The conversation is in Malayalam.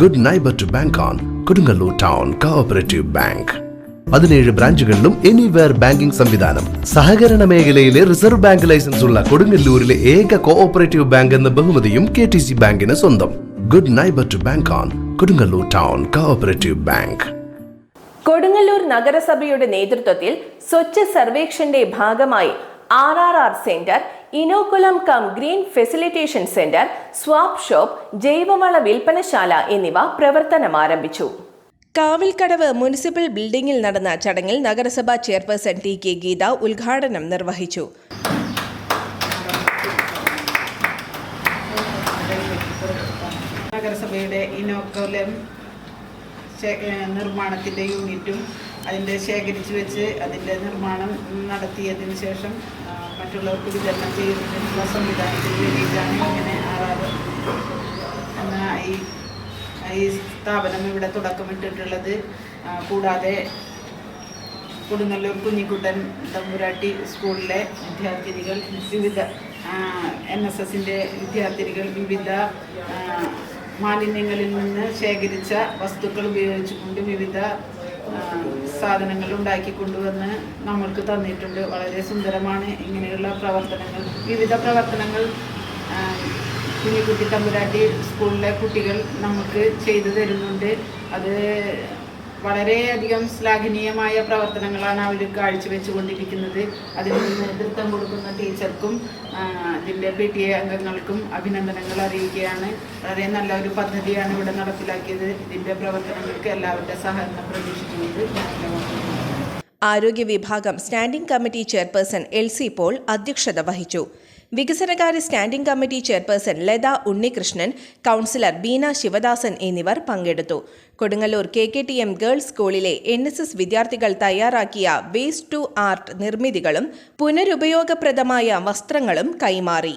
Good neighbour to bank on Kodungallur town cooperative bank പതിനേഴ് ബ്രാഞ്ചുകളിലും എനിവെയർ ബാങ്കിംഗ് സംവിധാനം. സഹകരണ മേഖലയിലെ റിസർവ് ബാങ്ക് ലൈസൻസ് ഉള്ള കൊടുങ്ങല്ലൂരിലെ ഏക കോഓപ്പറേറ്റീവ് ബാങ്ക് എന്ന ബഹുമതിയും കെ ടി സി ബാങ്കിന് സ്വന്തം. Good neighbour to bank on Kodungallur town cooperative bank Kodungallur നഗരസഭയുടെ നേതൃത്വത്തിൽ സ്വച്ഛ സർവേക്ഷന്റെ ഭാഗമായി R R R centre inoculum cum green facilitation centre swap shop ജൈവവള വിൽപ്പനശാല എന്നിവ പ്രവർത്തനം ആരംഭിച്ചു. കാവിൽക്കടവ് മുനിസിപ്പൽ ബിൽഡിംഗിൽ നടന്ന ചടങ്ങിൽ നഗരസഭാ ചെയർപേഴ്സൺ ടി കെ ഗീത ഉദ്ഘാടനം നിർവഹിച്ചു. നഗരസഭയുടെ ഇനോക്കുലം നിർമ്മാണത്തിന്റെ യൂണിറ്റും അതിന്റെ ശേഖരിച്ച് വെച്ച് അതിന്റെ നിർമ്മാണം നടത്തിയതിന് ശേഷം മറ്റുള്ളവർക്ക് വിതരണം ചെയ്യുന്നതിനുള്ള സംവിധാനത്തിന് വേണ്ടിയിട്ടാണ് ഇങ്ങനെ ആറാറ് എന്ന ഈ ഈ സ്ഥാപനം ഇവിടെ തുടക്കമിട്ടിട്ടുള്ളത്. കൂടാതെ കൊടുങ്ങല്ലൂർ കുഞ്ഞിക്കുട്ടൻ തമ്പുരാട്ടി സ്കൂളിലെ വിദ്യാർത്ഥിനികൾ വിവിധ എൻ എസ് എസിന്റെ വിദ്യാർത്ഥിനികൾ വിവിധ മാലിന്യങ്ങളിൽ നിന്ന് ശേഖരിച്ച വസ്തുക്കൾ ഉപയോഗിച്ചുകൊണ്ട് വിവിധ സാധനങ്ങൾ ഉണ്ടാക്കി കൊണ്ടുവന്ന് നമ്മൾക്ക് തന്നിട്ടുണ്ട്. വളരെ സുന്ദരമാണ് ഇങ്ങനെയുള്ള പ്രവർത്തനങ്ങൾ. വിവിധ പ്രവർത്തനങ്ങൾ കുഞ്ഞിക്കുട്ടി തമ്പുരാട്ടി സ്കൂളിലെ കുട്ടികൾ നമുക്ക് ചെയ്തു തരുന്നുണ്ട്. അത് വളരെയധികം ശ്ലാഘനീയമായ പ്രവർത്തനങ്ങളാണ് അവർ കാഴ്ചവെച്ചുകൊണ്ടിരിക്കുന്നത്. അതിന് നേതൃത്വം കൊടുക്കുന്ന ടീച്ചർക്കും അതിന്റെ പി ടി എ അംഗങ്ങൾക്കും അഭിനന്ദനങ്ങൾ അറിയിക്കുകയാണ്. വളരെ നല്ല ഒരു പദ്ധതിയാണ് ഇവിടെ നടപ്പിലാക്കിയത്. ഇതിന്റെ പ്രവർത്തനങ്ങൾക്ക് എല്ലാവരുടെ സഹകരണം പ്രതീക്ഷിച്ചുകൊണ്ട്. ആരോഗ്യ വിഭാഗം standing committee chairperson L C Paul അധ്യക്ഷത വഹിച്ചു. വികസനകാര്യ standing committee chairperson Latha Unnikrishnan councillor Beena Sivadasan എന്നിവർ പങ്കെടുത്തു. Kodungallur K K T M girls സ്കൂളിലെ എൻ എസ് എസ് വിദ്യാർത്ഥികൾ തയ്യാറാക്കിയ വേസ്റ്റ് ടു ആർട്ട് നിർമ്മിതികളും പുനരുപയോഗപ്രദമായ വസ്ത്രങ്ങളും കൈമാറി.